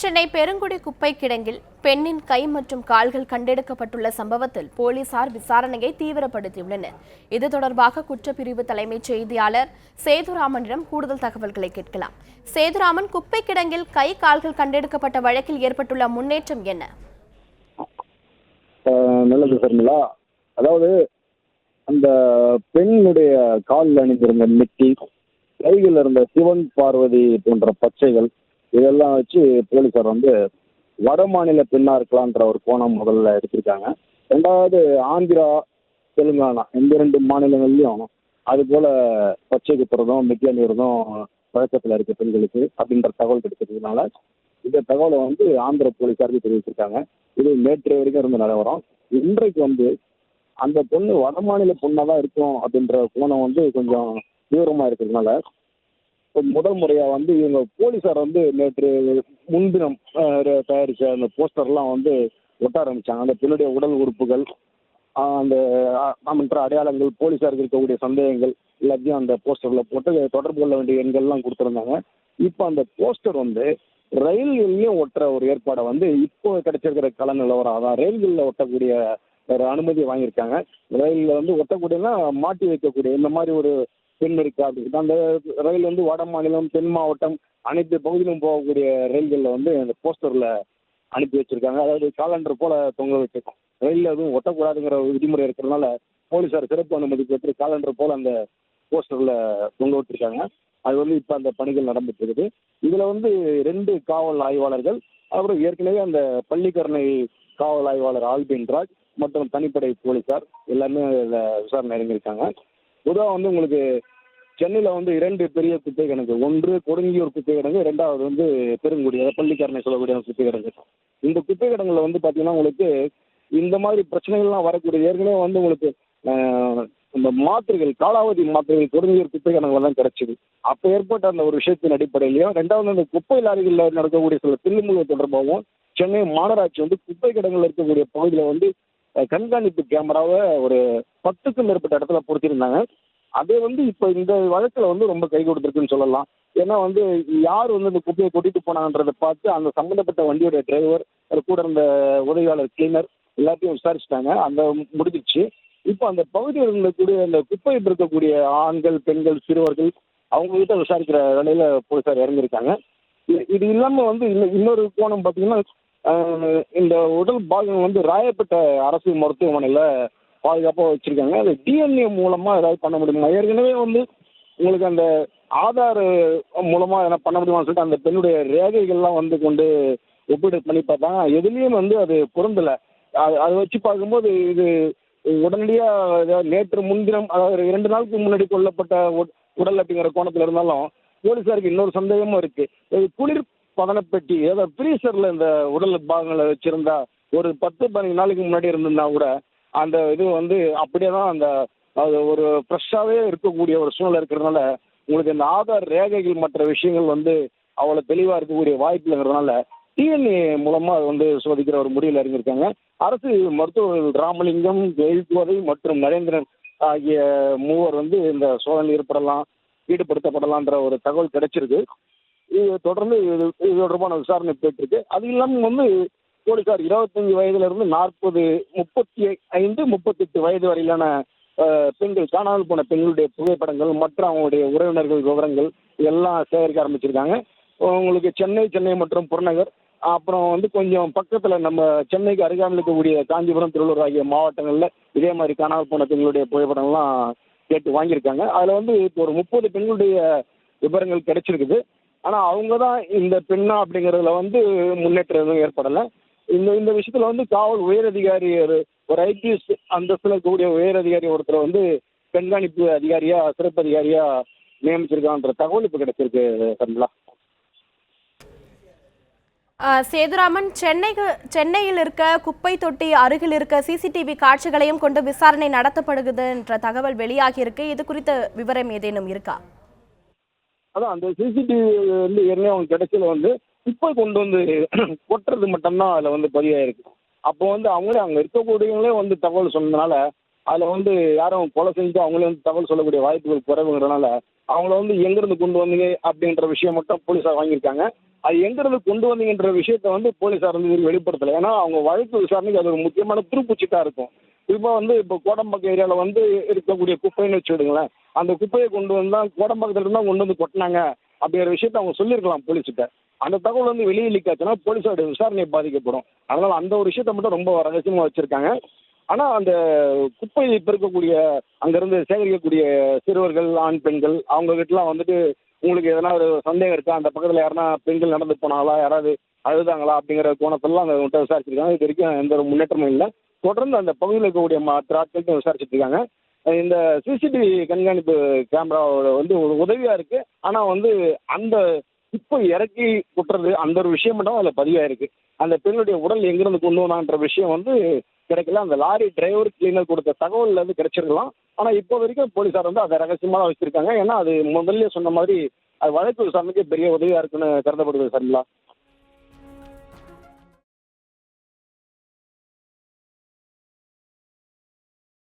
சென்னை பெருங்குடி குப்பை கிடங்கில் பெண்ணின் கை மற்றும் கால்கள் கண்டெடுக்கப்பட்டுள்ள சம்பவத்தில் போலீசார் விசாரணையை தீவிரப்படுத்தியுள்ளனர். இது தொடர்பாக குற்றப்பிரிவு தலைமைச் செய்தியாளர் சேதுராமனிடம் கூடுதல் தகவல்களை கேட்கலாம். சேதுராமன் குப்பை கிடங்கில் கை கால்கள் கண்டெடுக்கப்பட்ட வழக்கில் ஏற்பட்டுள்ள முன்னேற்றம் என்ன? நல்லது சர்மிளா. அதாவது அந்த பெண்ணுடைய காலில் அணிந்திருந்த மெட்டி கையில் இருந்த சிவன் பார்வதி போன்ற பச்சைகள் இதெல்லாம் வச்சு போலீசார் வந்து வட மாநில பெண்ணா இருக்கலான்ற ஒரு கோணம் முதல்ல எடுத்திருக்காங்க. ரெண்டாவது ஆந்திரா தெலுங்கானா இந்த ரெண்டு மாநிலங்கள்லையும் அது போல பச்சை குத்துறதும் மெட்டி அணிகிறதும் பழக்கத்தில் இருக்க பெண்களுக்கு அப்படின்ற தகவல் கிடைச்சதுனால இந்த தகவலை வந்து ஆந்திர போலீசாருக்கு தெரிவிச்சிருக்காங்க. இது நேற்று வரைக்கும் இருந்த நிலவரம். இன்றைக்கு வந்து அந்த பொண்ணு வட மாநில பொண்ணாக தான் இருக்கும் அப்படின்ற கோணம் வந்து கொஞ்சம் தீவிரமாக இருக்கிறதுனால முதல் முறையாக வந்து இவங்க போலீஸார் வந்து நேற்று முன்தினம் அஹ், தயாரித்த அந்த போஸ்டர்லாம் வந்து ஒட்ட ஆரம்பிச்சாங்க. அந்த பெண்ணுடைய உடல் உறுப்புகள் அந்த நாமன்ற அடையாளங்கள் போலீஸாருக்கு இருக்கக்கூடிய சந்தேகங்கள் எல்லாத்தையும் அந்த போஸ்டரில் போட்டு தொடர்பு கொள்ள வேண்டிய எண்கள்லாம் கொடுத்துருந்தாங்க. இப்போ அந்த போஸ்டர் வந்து ரயில்கள்லையும் ஒட்டுற ஒரு ஏற்பாடை வந்து இப்போ கிடைச்சிருக்கிற கல நிலவரம் அதான் ரயில்களில் ஒட்டக்கூடிய ஒரு அனுமதி வாங்கியிருக்காங்க. ரயிலில் வந்து ஒட்டக்கூடியனா மாட்டி வைக்கக்கூடிய இந்த மாதிரி ஒரு பெண் இருக்கு அந்த ரயில் வந்து வட மாநிலம் தென் மாவட்டம் அனைத்து பகுதியிலும் போகக்கூடிய ரயில்களில் வந்து அந்த போஸ்டரில் அனுப்பி வச்சிருக்காங்க. அதாவது காலண்டர் போல தொங்க வச்சிருக்கோம். ரயிலில் எதுவும் ஒட்டக்கூடாதுங்கிற விதிமுறை இருக்கிறதுனால போலீஸார் சிறப்பு அனுமதி பெற்று காலண்டர் போல அந்த போஸ்டரில் தொங்க விட்டுருக்காங்க. அது வந்து இப்போ அந்த பணிகள் நடந்துட்டு இருக்குது. இதில் வந்து ரெண்டு காவல் ஆய்வாளர்கள் அப்புறம் ஏற்கனவே அந்த பள்ளிக்கரணை காவல் ஆய்வாளர் ஆல்பின் ராஜ் மற்றும் தனிப்படை போலீஸார் எல்லாமே இதில் விசாரணை இறங்கியிருக்காங்க பொதுவாக வந்து உங்களுக்கு சென்னையில் வந்து இரண்டு பெரிய குப்பை கிடங்கு. ஒன்று கொடுங்கியூர் குப்பை கிடங்கு ரெண்டாவது வந்து பெருங்குடி அதாவது பள்ளிக்கரணை சொல்லக்கூடிய குப்பை கிடங்கு. இந்த குப்பை கிடங்குல வந்து பார்த்தீங்கன்னா உங்களுக்கு இந்த மாதிரி பிரச்சனைகள்லாம் வரக்கூடிய ஏற்கனவே வந்து உங்களுக்கு இந்த மாத்திரைகள் காலாவதி மாத்திரைகள் கொடுங்கியூர் குப்பை கிடங்குல தான் கிடைச்சிது. அப்போ ஏற்பட்ட அந்த ஒரு விஷயத்தின் அடிப்படையிலையும் ரெண்டாவது அந்த குப்பை லாரிகளில் நடக்கக்கூடிய சில தில்லுமுக தொடர்பாகவும் சென்னை மாநகராட்சி வந்து குப்பை கிடங்குல இருக்கக்கூடிய பகுதியில் வந்து கண்காணிப்பு கேமராவை ஒரு பத்துக்கும் மேற்பட்ட இடத்துல பொறுத்திருந்தாங்க அதே வந்து இப்போ இந்த வழக்கில் வந்து ரொம்ப கை கொடுத்துருக்குன்னு சொல்லலாம். ஏன்னா வந்து யார் வந்து இந்த குப்பையை கொட்டிட்டு போனாங்கன்றதை பார்த்து அந்த சம்மந்தப்பட்ட வண்டியோட டிரைவர் அது கூட இருந்த உதவியாளர் கிளீனர் எல்லாத்தையும் விசாரிச்சுட்டாங்க. அந்த முடிஞ்சிச்சு இப்போ அந்த பகுதியில் இருக்கக்கூடிய அந்த குப்பையில் இருக்கக்கூடிய ஆண்கள் பெண்கள் சிறுவர்கள் அவங்க கிட்ட விசாரிக்கிற வேலையில் போலீசார் இறங்கியிருக்காங்க. இது- இது இல்லாமல் வந்து இன்னும் இன்னொரு கோணம் பார்த்தீங்கன்னா இந்த உடல் பாகம் வந்து ராயப்பேட்டை அரசு மருத்துவமனையில் பாதுகாப்பாக வச்சுருக்காங்க. அது டிஎன்ஏ மூலமாக ஏதாவது பண்ண முடியுமா? ஏற்கனவே வந்து உங்களுக்கு அந்த ஆதார் மூலமாக எதனா பண்ண முடியுமான்னு சொல்லிட்டு அந்த பெண்ணுடைய ரேகைகள்லாம் வந்து கொண்டு ஒப்பீடு பண்ணி பார்த்தாங்க எதுலேயும் வந்து அது பொருந்தலை. அது அதை வச்சு பார்க்கும்போது இது உடனடியாக நேற்று முன்தினம் அதாவது இரண்டு நாளுக்கு முன்னாடி கொல்லப்பட்ட உடல் அப்படிங்கிற கோணத்தில் இருந்தாலும் போலீஸாருக்கு இன்னொரு சந்தேகமும் இருக்குது குளிர் பதனப்பெட்டி அதாவது ஃப்ரீசரில் இந்த உடல் பாகங்களை வச்சிருந்தா ஒரு பத்து பதினஞ்சு நாளைக்கு முன்னாடி இருந்திருந்தா கூட அந்த இது வந்து அப்படியே தான் அந்த அது ஒரு ஃப்ரெஷ்ஷாகவே இருக்கக்கூடிய ஒரு சூழ்நிலை இருக்கிறதுனால உங்களுக்கு இந்த ஆதார் ரேகைகள் மற்ற விஷயங்கள் வந்து அவ்வளோ தெளிவாக இருக்கக்கூடிய வாய்ப்பு இல்லைங்கிறதுனால டிஎன்ஏ மூலமாக அது வந்து சோதிக்கிற ஒரு முடிவில் இறங்கியிருக்காங்க. அரசு மருத்துவர்கள் ராமலிங்கம் ஜெயகோதை மற்றும் நரேந்திரன் ஆகிய மூவர் வந்து இந்த சோதனையில் ஈடுபடலாம் ஈடுபடுத்தப்படலான்ற ஒரு தகவல் கிடைச்சிருக்கு. இது தொடர்ந்து இது இது தொடர்பான விசாரணை போயிட்டு இருக்கு அது இல்லாமல் வந்து போலீசார் இருபத்தஞ்சு வயதுல இருந்து நாற்பது முப்பத்தி ஐந்து முப்பத்தெட்டு வயது வரையிலான பெண்கள் காணாமல் போன பெண்களுடைய புகைப்படங்கள் மற்ற அவங்களுடைய உறவினர்கள் விவரங்கள் இதெல்லாம் சேகரிக்க ஆரம்பிச்சிருக்காங்க. உங்களுக்கு சென்னை சென்னை மற்றும் புறநகர் அப்புறம் வந்து கொஞ்சம் பக்கத்தில் நம்ம சென்னைக்கு அருகாமல் இருக்கக்கூடிய காஞ்சிபுரம் திருவள்ளூர் ஆகிய மாவட்டங்களில் இதே மாதிரி காணாமல் போன பெண்களுடைய புகைப்படம்லாம் கேட்டு வாங்கியிருக்காங்க. அதில் வந்து இப்போ ஒரு முப்பது பெண்களுடைய விவரங்கள் கிடைச்சிருக்குது. ஆனால் அவங்க தான் இந்த பெண்ணா அப்படிங்கிறதுல வந்து முன்னேற்றம் எதுவும் ஏற்படலை. இந்த இந்த விஷயத்தில் வந்து காவல் உயரதிகாரி ஒரு ஒரு ஐபிஎஸ் அந்தஸ்தில் இருக்கக்கூடிய உயரதிகாரி ஒருத்தர் வந்து கண்காணிப்பு அதிகாரியாக சிறப்பு அதிகாரியாக நியமிச்சிருக்கான்ற தகவல் இப்போ கிடைச்சிருக்கு சந்திலா சேதுராமன் சென்னைக்கு சென்னையில் இருக்க குப்பை தொட்டி அருகில் இருக்க சிசிடிவி காட்சிகளையும் கொண்டு விசாரணை நடத்தப்படுகிறது என்ற தகவல் வெளியாகியிருக்கு. இது குறித்த விவரம் ஏதேனும் இருக்கா? அதான் அந்த சிசிடிவி வந்து ஏற்கனவே அவங்க கிடைச்சது வந்து குப்பை கொண்டு வந்து கொட்டுறது மட்டும்தான் அதில் வந்து பதிவாயிருக்கு. அப்போ வந்து அவங்களே அங்கே இருக்கக்கூடியவங்களே வந்து தகவல் சொன்னதுனால அதில் வந்து யாரும் கொலை செஞ்சு அவங்களே வந்து தகவல் சொல்லக்கூடிய வாய்ப்புகள் குறைவுங்கிறதுனால அவங்கள வந்து எங்கேருந்து கொண்டு வந்தீங்க அப்படின்ற விஷயம் மட்டும் போலீஸார் வாங்கியிருக்காங்க. அது எங்கேருந்து கொண்டு வந்தீங்கன்ற விஷயத்த வந்து போலீஸார் வந்து இது வெளிப்படுத்தலை. ஏன்னா அவங்க வழக்கு விசாரணைக்கு அது ஒரு முக்கியமான துருப்புச்சிட்டா இருக்கும். குறிப்பாக வந்து இப்போ கோடம்பாக்கம் ஏரியாவில் வந்து இருக்கக்கூடிய குப்பைன்னு வச்சுடுங்களேன் அந்த குப்பையை கொண்டு வந்தால் கோடம்பாக்கத்தில் இருந்தால் கொண்டு வந்து கொட்டினாங்க அப்படிங்கிற விஷயத்த அவங்க சொல்லியிருக்கலாம் போலீஸ்கிட்ட. அந்த தகவல் வந்து வெளியே லீக் ஆச்சுன்னா போலீஸோட விசாரணை பாதிக்கப்படும். அதனால் அந்த ஒரு விஷயத்த மட்டும் ரொம்ப ரகசியமாக வச்சுருக்காங்க. ஆனால் அந்த குப்பை இருக்கக்கூடிய அங்கேருந்து சேகரிக்கக்கூடிய சிறுவர்கள் ஆண் பெண்கள் அவங்க கிட்டலாம் வந்துட்டு உங்களுக்கு எதனா ஒரு சந்தேகம் இருக்கா? அந்த பக்கத்தில் யாருன்னா பெண்கள் நடந்து போனாங்களா? யாராவது அழுதாங்களா? அப்படிங்கிற கோணத்தெல்லாம் அந்த விசாரிச்சிருக்காங்க. இது வரைக்கும் எந்த ஒரு முன்னேற்றமும் இல்லை. தொடர்ந்து அந்த பகுதியில் இருக்கக்கூடிய மற்ற ஆட்கள்கிட்ட விசாரிச்சுட்டு இருக்காங்க. இந்த சிசிடிவி கண்காணிப்பு கேமராவோட வந்து ஒரு உதவியாக இருக்குது ஆனால் வந்து அந்த குப்பை இறக்கி கொட்டுறது அந்த ஒரு விஷயம் மட்டும் அதில் பதிவாயிருக்கு. அந்த பெண்ணுடைய உடல் எங்கிருந்து கொண்டு வந்தான்ற விஷயம் வந்து கிடைக்கல. அந்த லாரி டிரைவர் கிளீனர் கொடுத்த தகவல்ல இருந்து கிடைச்சிருக்கலாம். ஆனால் இப்போ வரைக்கும் போலீஸார் வந்து அதை ரகசியமாக வச்சிருக்காங்க. ஏன்னா அது முதல்ல சொன்ன மாதிரி அது வழக்கு விசாரணைக்கு பெரிய உதவியாக இருக்குன்னு கருதப்படுது சரிங்களா?